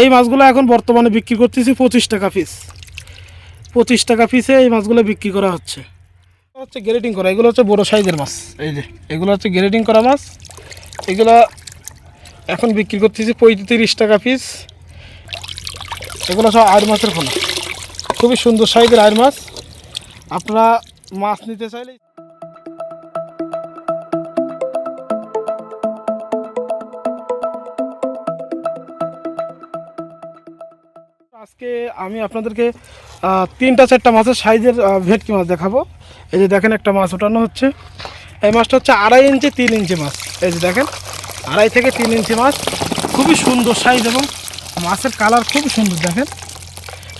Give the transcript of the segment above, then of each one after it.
এই মাছগুলো এখন বর্তমানে বিক্রি করতেছি পঁচিশ টাকা পিস পঁচিশ টাকা পিসে এই মাছগুলো বিক্রি করা হচ্ছে। হচ্ছে গ্রেডিং করা, এগুলো হচ্ছে বড় সাইজের মাছ। এই যে, এগুলো হচ্ছে গ্রেডিং করা মাছ। এগুলো এখন বিক্রি করতেছি পঁয়ত্রিশ টাকা পিস এগুলো সব আড় মাছের ফোনা খুবই সুন্দর সাইজের আড় মাছ। আপনারা মাছ নিতে চাইলে আজকে আমি আপনাদেরকে তিনটা চারটা মাছের সাইজের ভেটকি মাছ দেখাবো। এই যে দেখেন একটা মাছ ওঠানো হচ্ছে। এই মাছটা হচ্ছে আড়াই ইঞ্চি, তিন ইঞ্চি মাছ। এই যে দেখেন, আড়াই থেকে তিন ইঞ্চি মাছ। খুবই সুন্দর সাইজ এবং মাছের কালার খুব সুন্দর, দেখেন।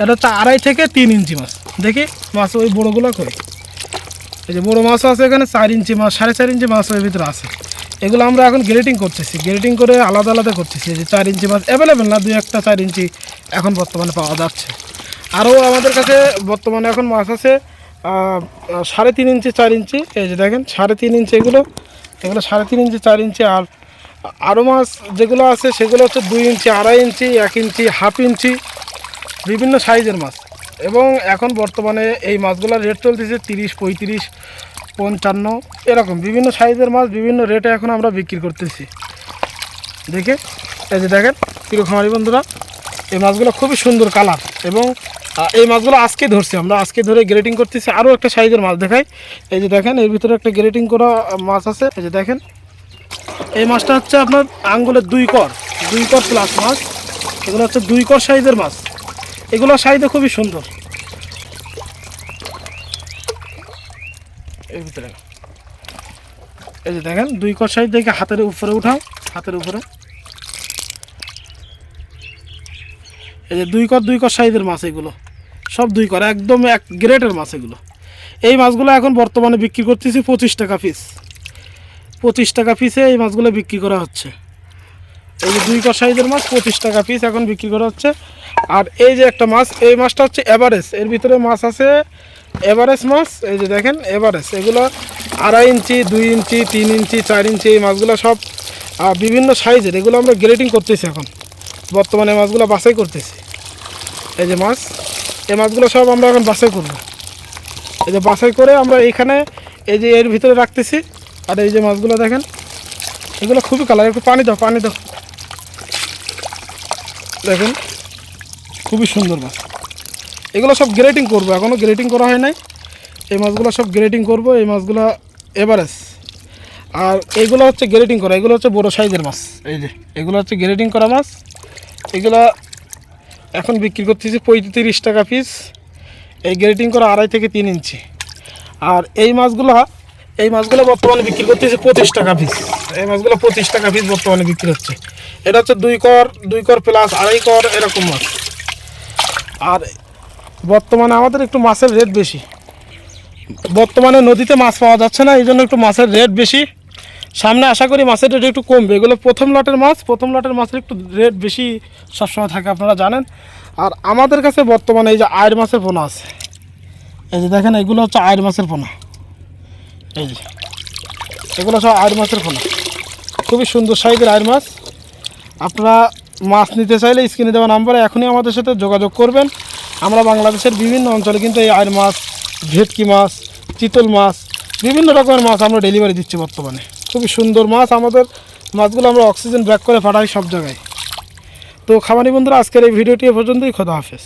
এটা হচ্ছে আড়াই থেকে তিন ইঞ্চি মাছ। দেখি মাছ ওই বড়োগুলো করে এই যে বড়ো মাছও আছে এখানে, চার ইঞ্চি মাছ, সাড়ে চার ইঞ্চি মাছ ওর ভিতরে আছে। এগুলো আমরা এখন গ্রেটিং করতেছি। গ্রেটিং করে আলাদা আলাদা করতেছি। যে চার ইঞ্চি মাছ অ্যাভেলেবেল না, দুই একটা চার ইঞ্চি এখন বর্তমানে পাওয়া যাচ্ছে। আরও আমাদের কাছে বর্তমানে এখন মাছ আছে সাড়ে তিন ইঞ্চি, চার ইঞ্চি। এই যে দেখেন, সাড়ে তিন ইঞ্চি এগুলো। এগুলো সাড়ে তিন ইঞ্চি, চার ইঞ্চি। আর আরও মাছ যেগুলো আছে, সেগুলো হচ্ছে দুই ইঞ্চি, আড়াই ইঞ্চি, এক ইঞ্চি, হাফ ইঞ্চি। বিভিন্ন সাইজের মাছ। এবং এখন বর্তমানে এই মাছগুলোর রেট চলতেছে তিরিশ, পঁয়ত্রিশ, পঞ্চান্ন, এরকম। বিভিন্ন সাইজের মাছ, বিভিন্ন রেটে এখন আমরা বিক্রি করতেছি। দেখে, এই যে দেখেন প্রিয় খামারি বন্ধুরা। এই মাছগুলো খুবই সুন্দর কালার এবং এই মাছগুলো আজকে ধরছি আমরা। আজকে ধরে গ্রেটিং করতেছি আরও একটা সাইজের মাছ দেখাই। এই যে দেখেন, এর ভিতরে একটা গ্রেটিং করা মাছ আছে। এই যে দেখেন, এই মাছটা হচ্ছে আপনার আঙ্গুলের দুই কর দুই কর প্লাস মাছ। এগুলো হচ্ছে দুই কর সাইজের মাছ। এগুলো সাইজে খুবই সুন্দর। এর ভিতরে। এই যে দেখেন, দুই কর সাইজ দেখে হাতের উপরে উঠাও, হাতের উপরে। এই যে দুই কর দুই কর সাইজের মাছ এগুলো। সব দুই কর, একদম এক গ্রেটের মাছ এগুলো। এই মাছগুলো এখন বর্তমানে বিক্রি করতেছি পঁচিশ টাকা পিস পঁচিশ টাকা পিসে এই মাছগুলো বিক্রি করা হচ্ছে। এই যে দুই কর সাইজের মাছ, পঁচিশ টাকা পিস এখন বিক্রি করা হচ্ছে। আর এই যে একটা মাছ, এই মাছটা হচ্ছে এভারেজ এর ভিতরে মাছ আছে এভারেজ মাছ, এই যে দেখেন এভারেজ এগুলো আড়াই ইঞ্চি, দুই ইঞ্চি, তিন ইঞ্চি, চার ইঞ্চি এই মাছগুলো সব বিভিন্ন সাইজের। এগুলো আমরা গ্রেডিং করতেছি এখন। বর্তমানে মাছগুলো বাছাই করতেছি। এই যে মাছ, এই মাছগুলো সব আমরা এখন বাছাই করব। এই যে বাছাই করে আমরা এখানে এই যে এর ভিতরে রাখতেছি। আর এই যে মাছগুলো দেখেন, এগুলো খুবই কালার একটু পানি দাও পানি দাও। দেখেন, খুবই সুন্দর মাছ। এগুলো সব গ্রেটিং করব এখনও গ্রেটিং করা হয় নাই। এই মাছগুলো সব গ্রেটিং করব, এই মাছগুলো এভারেজ আর এইগুলো হচ্ছে গ্রেটিং করা, এগুলো হচ্ছে বড় সাইজের মাছ। এই যে, এগুলো হচ্ছে গ্রেটিং করা মাছ। এগুলো এখন বিক্রি করতেছি পঁয়ত্রিশ টাকা পিস এই গ্রেটিং করা আড়াই থেকে তিন ইঞ্চি। আর এই মাছগুলো এই মাছগুলো বর্তমানে বিক্রি করতেছে পঁচিশ টাকা পিস এই মাছগুলো পঁচিশ টাকা পিস বর্তমানে বিক্রি হচ্ছে। এটা হচ্ছে দুই কর দুই কর প্লাস আড়াই কর, এরকম মাছ। আর বর্তমানে আমাদের একটু মাছের রেট বেশি। বর্তমানে নদীতে মাছ পাওয়া যাচ্ছে না এই জন্য একটু মাছের রেট বেশি। সামনে আশা করি মাছের রেট একটু কমবে। এগুলো প্রথম লটের মাছ, প্রথম লটের মাছের একটু রেট বেশি সবসময় থাকে, আপনারা জানেন। আর আমাদের কাছে বর্তমানে এই যে আয়ের মাছের পোনা আছে। এই যে দেখেন, এগুলো হচ্ছে আয়ের মাছের পোনা। এই যে, এগুলো সব আয়ের মাছের পোনা। খুবই সুন্দর সাইজের আয়ের মাছ। আপনারা মাছ নিতে চাইলে স্ক্রিনে দেওয়া নাম্বারে এখনই আমাদের সাথে যোগাযোগ করবেন। আমরা বাংলাদেশের বিভিন্ন অঞ্চলে কিন্তু এই আয়ের মাছ, ভেটকি মাছ, চিতল মাছ, বিভিন্ন রকমের মাছ আমরা ডেলিভারি দিচ্ছি বর্তমানে। খুবই সুন্দর মাছ। আমাদের মাছগুলো আমরা অক্সিজেন ব্যাক করে পাঠাই সব জায়গায়। তো খামারি বন্ধুরা, আজকের এই ভিডিওটি এ পর্যন্তই। খোদা হাফেজ।